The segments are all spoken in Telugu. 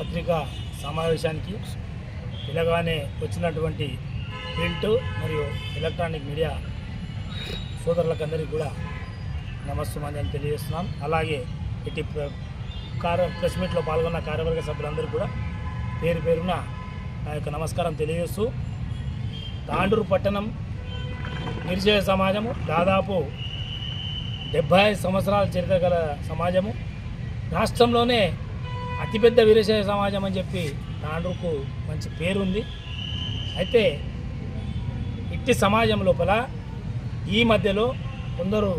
పత్రికా సమావేశానికి పిలగానే వచ్చినటువంటి ప్రింట్ మరియు ఎలక్ట్రానిక్ మీడియా సోదరులకందరికీ కూడా నమస్సుమాన్ని తెలియజేస్తున్నాం. అలాగే ఇటు కార్య ప్రెస్ మీట్లో పాల్గొన్న కార్యవర్గ సభ్యులందరూ కూడా పేరు పేరున నా యొక్క నమస్కారం తెలియజేస్తూ తాండూరు పట్టణం నిరుచేయ సమాజము దాదాపు డెబ్భై సంవత్సరాల చరిత్ర గల సమాజము. రాష్ట్రంలోనే అతిపెద్ద వీరశైవ సమాజం అని చెప్పి తాండ్రుకు మంచి పేరుంది. అయితే ఇట్టి సమాజం లోపల ఈ మధ్యలో కొందరు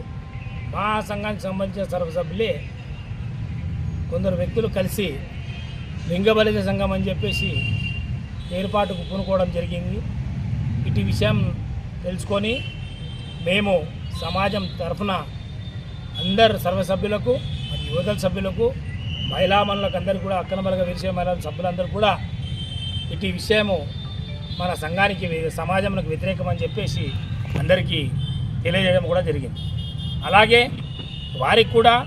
మా సంఘానికి సంబంధించిన సర్వసభ్యులే కొందరు వ్యక్తులు కలిసి లింగబలిత సంఘం అని చెప్పేసి ఏర్పాటుకు పూనుకోవడం జరిగింది. ఇటు విషయం తెలుసుకొని మేము సమాజం తరఫున అందరు సర్వసభ్యులకు మరియు యువతల సభ్యులకు మహిళా మనులకు అందరికీ కూడా అక్కనమలగా బలగ విషయ మహిళా సభ్యులందరూ కూడా ఇటు విషయము మన సంఘానికి వే- సమాజంలో వ్యతిరేకం అని చెప్పేసి అందరికీ తెలియజేయడం కూడా జరిగింది. అలాగే వారికి కూడా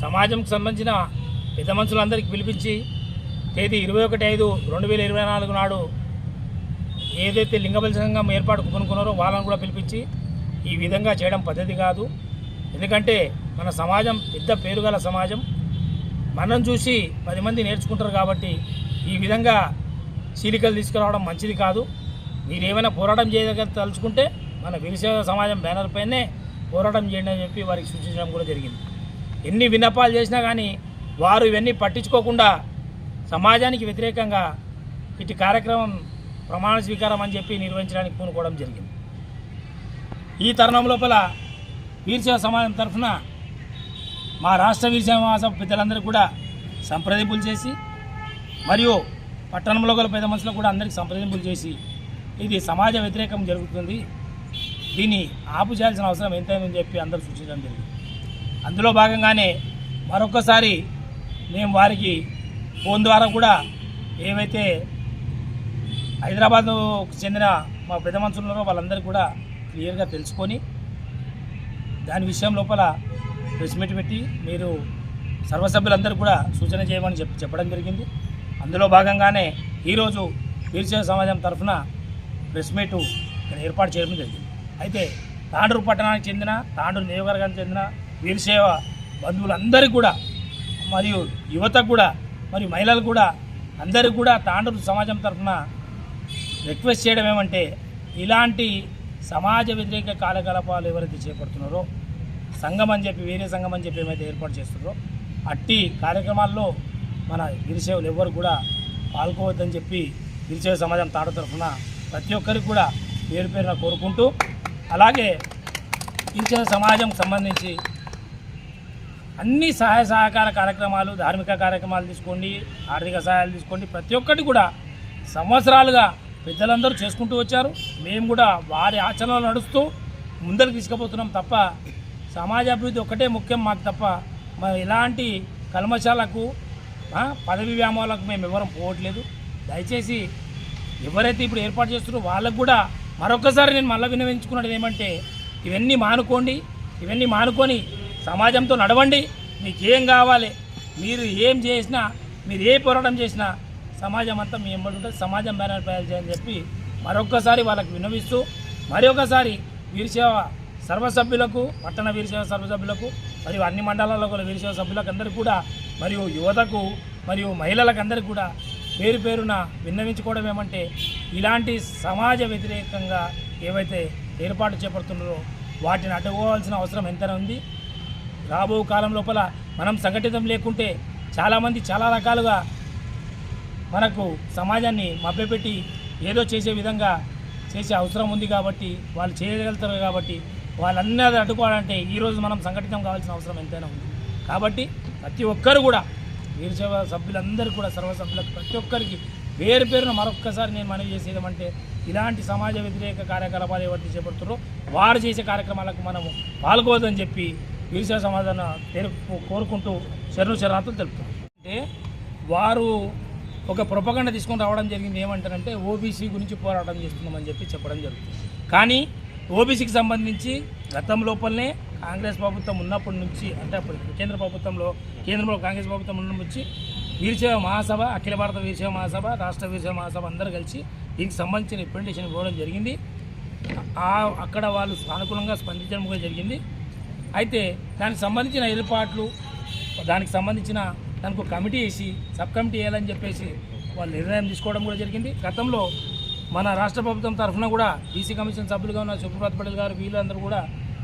సమాజంకు సంబంధించిన పెద్ద మనుషులందరికీ పిలిపించి తేదీ ఇరవై ఒకటి ఐదు రెండు వేల ఇరవై నాలుగు నాడు ఏదైతే లింగబలి సంఘం ఏర్పాటు కొనుక్కున్నారో వాళ్ళని కూడా పిలిపించి ఈ విధంగా చేయడం పద్ధతి కాదు. ఎందుకంటే మన సమాజం పెద్ద పేరుగల సమాజం. మనం చూసి పది మంది నేర్చుకుంటారు కాబట్టి ఈ విధంగా చీలికలు తీసుకురావడం మంచిది కాదు. మీరు ఏమైనా పోరాటం చేయగల తలుచుకుంటే మన వీరసేవ సమాజం బ్యానర్ పైనే పోరాటం చేయండి అని చెప్పి వారికి సూచించడం కూడా జరిగింది. ఎన్ని విన్నపాలు చేసినా కానీ వారు ఇవన్నీ పట్టించుకోకుండా సమాజానికి వ్యతిరేకంగా ఇటు కార్యక్రమం ప్రమాణ స్వీకారం అని చెప్పి నిర్వహించడానికి పూనుకోవడం జరిగింది. ఈ తరుణం లోపల వీరసేవ సమాజం తరఫున మా రాష్ట్ర వీరసేవ పెద్దలందరూ కూడా సంప్రదింపులు చేసి మరియు పట్టణంలో గల పెద్ద మనుషులు కూడా అందరికీ సంప్రదింపులు చేసి ఇది సమాజ వ్యతిరేకం జరుగుతుంది. దీన్ని ఆపు చేయాల్సిన అవసరం ఎంతైందని చెప్పి అందరూ సూచించడం జరిగింది. అందులో భాగంగానే మరొకసారి మేము వారికి ఫోన్ ద్వారా కూడా ఏవైతే హైదరాబాద్కు చెందిన మా పెద్ద మనుషులు ఉన్నారో వాళ్ళందరూ కూడా క్లియర్గా తెలుసుకొని దాని విషయం లోపల ప్రెస్ మీట్ పెట్టి మీరు సర్వసభ్యులందరూ కూడా సూచన చేయమని చెప్పి చెప్పడం జరిగింది. అందులో భాగంగానే ఈరోజు వీరసేవ సమాజం తరఫున ప్రెస్మీట్ ఇక్కడ ఏర్పాటు చేయడం జరిగింది. అయితే తాండూరు పట్టణానికి చెందిన తాండూరు నియోజకవర్గానికి చెందిన వీరసేవ బంధువులందరికీ కూడా మరియు యువతకు కూడా మరియు మహిళలు కూడా అందరికీ కూడా తాండూరు సమాజం తరఫున రిక్వెస్ట్ చేయడం ఏమంటే ఇలాంటి సమాజ వ్యతిరేక కార్యకలాపాలు ఎవరైతే చేపడుతున్నారో సంఘం అని చెప్పి వేరే సంఘం అని చెప్పి ఏమైతే ఏర్పాటు చేస్తున్నారో అట్టి కార్యక్రమాల్లో మన గిరిసేవలు ఎవరు కూడా పాల్గొవద్దని చెప్పి గిరిసేవ సమాజం తాడు తరఫున ప్రతి ఒక్కరికి కూడా పేరు పేరున కోరుకుంటూ అలాగే గిరిసేవ సమాజం సంబంధించి అన్ని సహాయ సహకార కార్యక్రమాలు ధార్మిక కార్యక్రమాలు తీసుకోండి ఆర్థిక సహాయాలు తీసుకోండి ప్రతి ఒక్కటి కూడా సంవత్సరాలుగా పెద్దలందరూ చేసుకుంటూ వచ్చారు. మేము కూడా వారి ఆచరణలు నడుస్తూ ముందరికి తీసుకుపోతున్నాం తప్ప సమాజ అభివృద్ధి ఒకటే ముఖ్యం మాకు తప్ప మరి ఇలాంటి కల్మశాలకు పదవి వ్యామోహాలకు మేము ఎవరం పోవట్లేదు. దయచేసి ఎవరైతే ఇప్పుడు ఏర్పాటు చేస్తున్నారో వాళ్ళకు కూడా మరొకసారి నేను మళ్ళీ వినవించుకున్నది ఏమంటే ఇవన్నీ మానుకోండి ఇవన్నీ మానుకొని సమాజంతో నడవండి. మీకు ఏం కావాలి మీరు ఏం చేసినా మీరు ఏ పోరాటం చేసినా సమాజం అంతా మీ ఎంబడి ఉంటుంది. సమాజం బ్యానర్ తయారు చేయని చెప్పి మరొక్కసారి వాళ్ళకి వినవిస్తూ మరొకసారి వీరసేవ సర్వసభ్యులకు పట్టణ వీరసేవ సర్వసభ్యులకు మరియు అన్ని మండలాల్లో కూడా వీరసేవ సభ్యులకు అందరికీ కూడా మరియు యువతకు మరియు మహిళలకు అందరికీ కూడా పేరు పేరున విన్నవించుకోవడం ఏమంటే ఇలాంటి సమాజ వ్యతిరేకంగా ఏవైతే ఏర్పాటు చేపడుతున్నారో వాటిని అడ్డుకోవాల్సిన అవసరం ఎంతైనా ఉంది. రాబో కాలం లోపల మనం సంఘటితం లేకుంటే చాలామంది చాలా రకాలుగా మనకు సమాజాన్ని మభ్యపెట్టి ఏదో చేసే విధంగా చేసే అవసరం ఉంది కాబట్టి వాళ్ళు చేయగలుగుతారు కాబట్టి వాళ్ళన్నది అడ్డుకోవాలంటే ఈరోజు మనం సంఘటితం కావాల్సిన అవసరం ఎంతైనా ఉంది. కాబట్టి ప్రతి ఒక్కరు కూడా వీరసేవ సభ్యులందరూ కూడా సర్వసభ్యులకు ప్రతి ఒక్కరికి పేరు పేరున మరొక్కసారి నేను మనవి చేసేది ఇలాంటి సమాజ వ్యతిరేక కార్యకలాపాలు ఎవరైతే చేపడుతున్నారో వారు చేసే కార్యక్రమాలకు మనము పాల్గొవద్దని చెప్పి వీరసేవ సమాధాన పేరు కోరుకుంటూ శరణు శరణార్థం తెలుపుతాం అంటే వారు ఒక ప్రొపగండ తీసుకొని రావడం జరిగింది ఏమంటారంటే ఓబీసీ గురించి పోరాటం చేస్తున్నామని చెప్పి చెప్పడం జరుగుతుంది. కానీ ఓబీసీకి సంబంధించి గతం లోపలనే కాంగ్రెస్ ప్రభుత్వం ఉన్నప్పటి నుంచి అంటే అప్పుడు కేంద్ర ప్రభుత్వంలో కేంద్రంలో కాంగ్రెస్ ప్రభుత్వం ఉన్న నుంచి వీరశైవ మహాసభ అఖిల భారత వీరశైవ మహాసభ రాష్ట్ర వీరశైవ మహాసభ అందరూ కలిసి దీనికి సంబంధించిన రిప్రజెంటేషన్ ఇవ్వడం జరిగింది. ఆ- అక్కడ వాళ్ళు సానుకూలంగా స్పందించడం కూడా జరిగింది. అయితే దానికి సంబంధించిన ఏర్పాట్లు దానికి సంబంధించిన దానికి ఒక కమిటీ వేసి సబ్ కమిటీ వేయాలని చెప్పేసి వాళ్ళు నిర్ణయం తీసుకోవడం కూడా జరిగింది. గతంలో మన రాష్ట్ర ప్రభుత్వం తరఫున కూడా బీసీ కమిషన్ సభ్యులుగా ఉన్న సుప్రభాత్ పటేల్ గారు వీళ్ళందరూ కూడా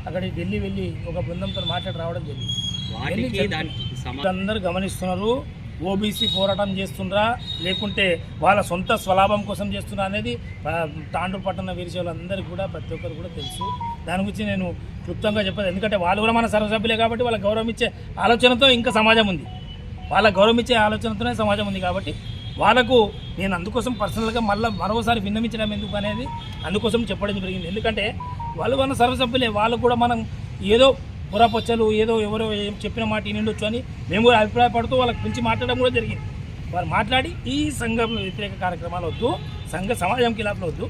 అక్కడికి ఢిల్లీ వెళ్ళి ఒక బృందంతో మాట్లాడి రావడం జరిగింది. అందరూ గమనిస్తున్నారు ఓబీసీ పోరాటం చేస్తుండ్రా లేకుంటే వాళ్ళ సొంత స్వలాభం కోసం చేస్తున్నా అనేది తాండూరు పట్టణ వీరశైవులందరికీ కూడా ప్రతి ఒక్కరు కూడా తెలుసు. దాని గురించి నేను క్లుప్తంగా చెప్పదు ఎందుకంటే వాళ్ళు కూడా మన సర్వసభ్యులే కాబట్టి వాళ్ళ గౌరవం ఇచ్చే ఆలోచనతో ఇంకా సమాజం ఉంది. వాళ్ళ గౌరవం ఇచ్చే ఆలోచనతోనే సమాజం ఉంది కాబట్టి వాళ్ళకు నేను అందుకోసం పర్సనల్గా మళ్ళీ మరోసారి విన్నవించడం ఎందుకు అనేది అందుకోసం చెప్పడం జరిగింది. ఎందుకంటే వాళ్ళు మన సర్వసభ్యులే వాళ్ళు కూడా మనం ఏదో పురాపొచ్చలు ఏదో ఎవరో ఏం చెప్పిన మాట నిండొచ్చు అని మేము కూడా అభిప్రాయపడుతూ వాళ్ళకి పిలిచి మాట్లాడడం కూడా జరిగింది. వాళ్ళు మాట్లాడి ఈ సంఘం వ్యతిరేక కార్యక్రమాలు వద్దు సంఘ సమాజం కిలాపులు వద్దు.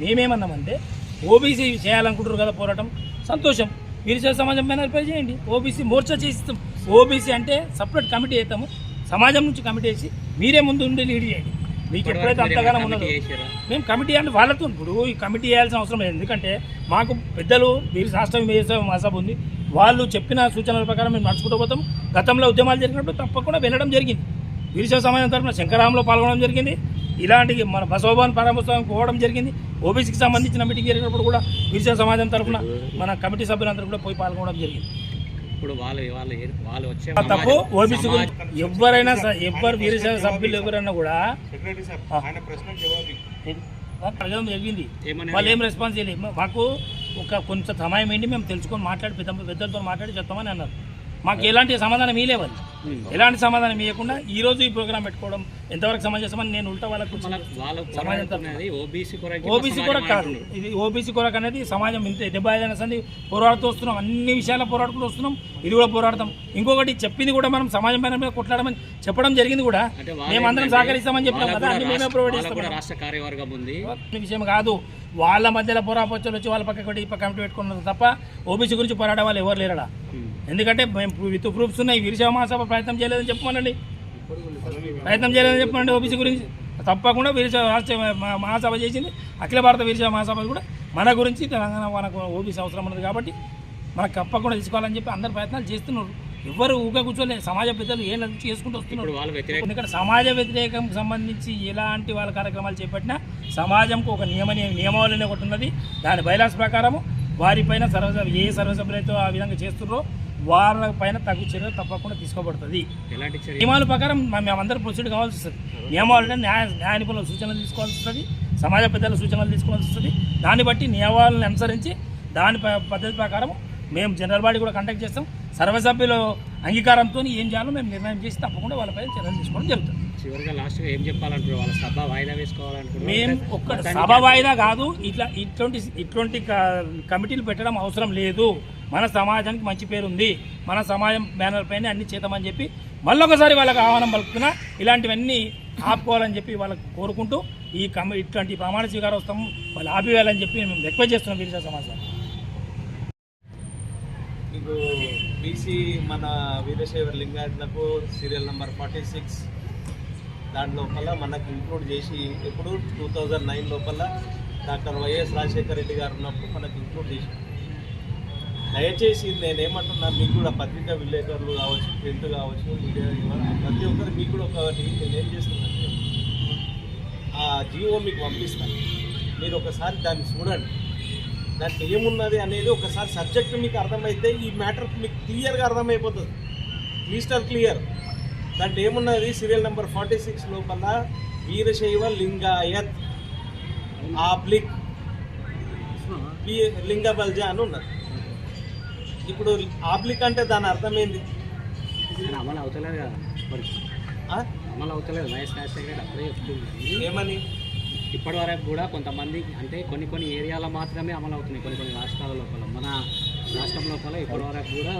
మేమేమన్నామంటే ఓబీసీ చేయాలనుకుంటారు కదా పోరాటం సంతోషం. వీరిశైవ సమాజం పైన రిపేర్ చేయండి. ఓబీసీ మోర్చా చేస్తాం. ఓబీసీ అంటే సపరేట్ కమిటీ అవుతాము సమాజం నుంచి కమిటీ వేసి మీరే ముందు ఉండి లీడ్ చేయండి. మీకు ఎప్పుడైతే అంతగానం ఉన్నదో మేము కమిటీ అంటే వాళ్ళతో ఇప్పుడు ఈ కమిటీ చేయాల్సిన అవసరం లేదు. ఎందుకంటే మాకు పెద్దలు వీరి రాష్ట్రం వేసే మహాసభ ఉంది. వాళ్ళు చెప్పిన సూచనల ప్రకారం మేము నడుచుకుంటూ పోతాం. గతంలో ఉద్యమాలు జరిగినప్పుడు తప్పకుండా వెళ్ళడం జరిగింది. వీరశైవ సమాజం తరఫున శంకరాంలో పాల్గొనడం జరిగింది. ఇలాంటి మన బసవభవన్ పరామోత్సవానికి పోవడం జరిగింది. ఓబీసీకి సంబంధించిన మీటింగ్ జరిగినప్పుడు కూడా వీరశైవ సమాజం తరఫున మన కమిటీ సభ్యులందరూ కూడా పోయి పాల్గొనడం జరిగింది. ఇప్పుడు వాళ్ళు వాళ్ళు వాళ్ళు వచ్చే తప్పు ఓబీసీ ఎవరైనా ఎవరు వీరశైవ సభ్యులు ఎవరైనా కూడా సెక్రటరీ సార్ ఆ. ఆయన ప్రశ్నకు జవాబు అడగడం జరిగింది. వాళ్ళు ఏం రెస్పాన్స్ చేయలేదు. మాకు ఒక కొంచెం సమయం ఏంటి మేము తెలుసుకొని మాట్లాడి పెద్ద పెద్దలతో మాట్లాడి చెప్తామని అన్నారు. మాకు ఎలాంటి సమాధానం వాళ్ళు ఉమ్. ఎలాంటి సమాధానం ఇవ్వకుండా ఈ రోజు ఈ ప్రోగ్రామ్ పెట్టుకోవడం ఎంతవరకు సమంజసమని నేను ఉల్టా వాళ్ళకు ఓబీసీ కొరకు ఓబీసీ కొరకు కాదు. ఇది ఓబీసీ కొరకు అనేది సమాజం ఇంత డెబ్బై ఐదు సంది పోరాడుతూ వస్తున్నాం. అన్ని విషయాల్లో పోరాడుతూ వస్తున్నాం. ఇది కూడా పోరాడతాం. ఇంకొకటి చెప్పింది కూడా మనం సమాజం పైన మీద కొట్లాడమని చెప్పడం జరిగింది కూడా. మేమందరం సహకరిస్తామని చెప్పినాం వాళ్ళకు కదా. కూడా అన్ని మేమే రాష్ట్ర- ప్రొవైడ్ వాళ్ళకు చేస్తాం కూడా రాష్ట్ర కార్యవర్గం ఉంది. ఈ విషయం కాదు. వాళ్ళ మధ్యలో పోరాపచ్చులు వచ్చి వాళ్ళ పక్క కొట్టి ఈ పక్క కమిటీ పెట్టుకున్నారు తప్ప ఓబీసీ గురించి పోరాడే వాళ్ళు ఎవరు లేరడా? ఉమ్. ఎందుకంటే మేము విత్ ప్రూఫ్స్ ఉన్నాయి. వీరశైవ మహాసభ ప్రయత్నం చేయలేదని చెప్పమనండి ప్రయత్నం చేయలేదని చెప్పమనండి ఓబీసీ గురించి. తప్పకుండా వీరశైవ మహాసభ చేసింది. అఖిల భారత వీరశైవ మహాసభ కూడా మన గురించి తెలంగాణ మనకు ఓబీసీ అవసరం ఉన్నది కాబట్టి మనకు తప్పకుండా తీసుకోవాలని చెప్పి అందరు ప్రయత్నాలు చేస్తున్నారు. ఎవరు ఊగా కూర్చోలే సమాజ పెద్దలు ఏం చేసుకుంటూ వస్తున్నారు. ఎందుకంటే సమాజ వ్యతిరేకం సంబంధించి ఎలాంటి వాళ్ళ కార్యక్రమాలు చేపట్టినా సమాజంకు ఒక నియమ నియమావళిని ఒకటి ఉన్నది. దాని బైలాస్ ప్రకారము వారిపైన సర్వసభ ఏ సర్వసభ్యులైతే ఆ విధంగా చేస్తున్నారో వాళ్ళ పైన తగు చర్య తప్పకుండా తీసుకోబడుతుంది. ఎలాంటి నియమాల ప్రకారం మేమందరం ప్రొసీడ్ కావాల్సి వస్తుంది. నియమాలు అంటే న్యాయ న్యాయ నిపుణుల సూచనలు తీసుకోవాల్సి వస్తుంది. సమాజ పెద్దల సూచనలు తీసుకోవాల్సి వస్తుంది. దాన్ని బట్టి నియమాలను అనుసరించి దాని పద్ధతి ప్రకారం మేము జనరల్ బాడీ కూడా కండక్ట్ చేస్తాం. సర్వసభ్యుల అంగీకారంతో ఏం చేయాలో మేము నిర్ణయం చేసి తప్పకుండా వాళ్ళపై చర్యలు తీసుకోవడం జరుగుతుంది. చివరిగా లాస్ట్ ఏం చెప్పాలంటారు వాళ్ళ సభ వాయిదా వేసుకోవాలంటారు మేము ఒక్క సభ వాయిదా కాదు. ఇట్లా ఇటువంటి ఇటువంటి కమిటీలు పెట్టడం అవసరం లేదు. మన సమాజానికి మంచి పేరు ఉంది. మన సమాజం బ్యానర్ పైన అన్ని చేద్దామని చెప్పి మళ్ళొకసారి వాళ్ళకి ఆహ్వానం పలుకుతున్నా. ఇలాంటివన్నీ ఆపుకోవాలని చెప్పి వాళ్ళకు కోరుకుంటూ ఈ కమి ఇట్లాంటి ప్రమాణ స్వీకారోత్సవం వాళ్ళు ఆపివేయాలని చెప్పి మేము రిక్వెస్ట్ చేస్తున్నాం వీరశ సమాజం మీకు బీసీ మన వీరశైవ లింగాయత్లకు సీరియల్ నెంబర్ ఫార్టీ సిక్స్ దాని లోపల మనకు ఇంక్లూడ్ చేసి ఎప్పుడు టూ థౌజండ్ నైన్ లోపల డాక్టర్ వైఎస్ రాజశేఖర రెడ్డి గారు ఉన్నప్పుడు మనకు ఇంక్లూడ్ చేసి దయచేసి నేనేమంటున్నా మీకు కూడా పత్రికా విలేకరులు కావచ్చు ప్రింట్ కావచ్చు మీడియా ప్రతి ఒక్కరు మీకు కూడా ఒకటి నేనేం చేస్తున్నానంటే ఆ జీవో మీకు పంపిస్తాను మీరు ఒకసారి దాన్ని చూడండి. దాంట్లో ఏమున్నది అనేది ఒకసారి సబ్జెక్ట్ మీకు అర్థమైతే ఈ మ్యాటర్ మీకు క్లియర్గా అర్థమైపోతుంది. క్లిస్టర్ క్లియర్. దాంట్లో ఏమున్నది? సీరియల్ నెంబర్ ఫార్టీ సిక్స్ లోపల వీరశైవ లింగాయత్ ఆబ్లిక్. లింగ బల్జా అని ఉన్నది. ఇప్పుడు ఆబ్లిక్ అంటే దాని అర్థం ఏంది అమలు అవుతలేదు కదా? అమలు అవుతలేదు. వైఎస్ రాజశేఖర రెడ్డి అప్పుడే చెప్తుంది. ఏమని? ఇప్పటి వరకు కూడా కొంతమంది అంటే కొన్ని కొన్ని ఏరియాలో మాత్రమే అమలు అవుతున్నాయి. కొన్ని కొన్ని రాష్ట్రాల లోపల. మన రాష్ట్రం లోపల ఇప్పటి వరకు కూడా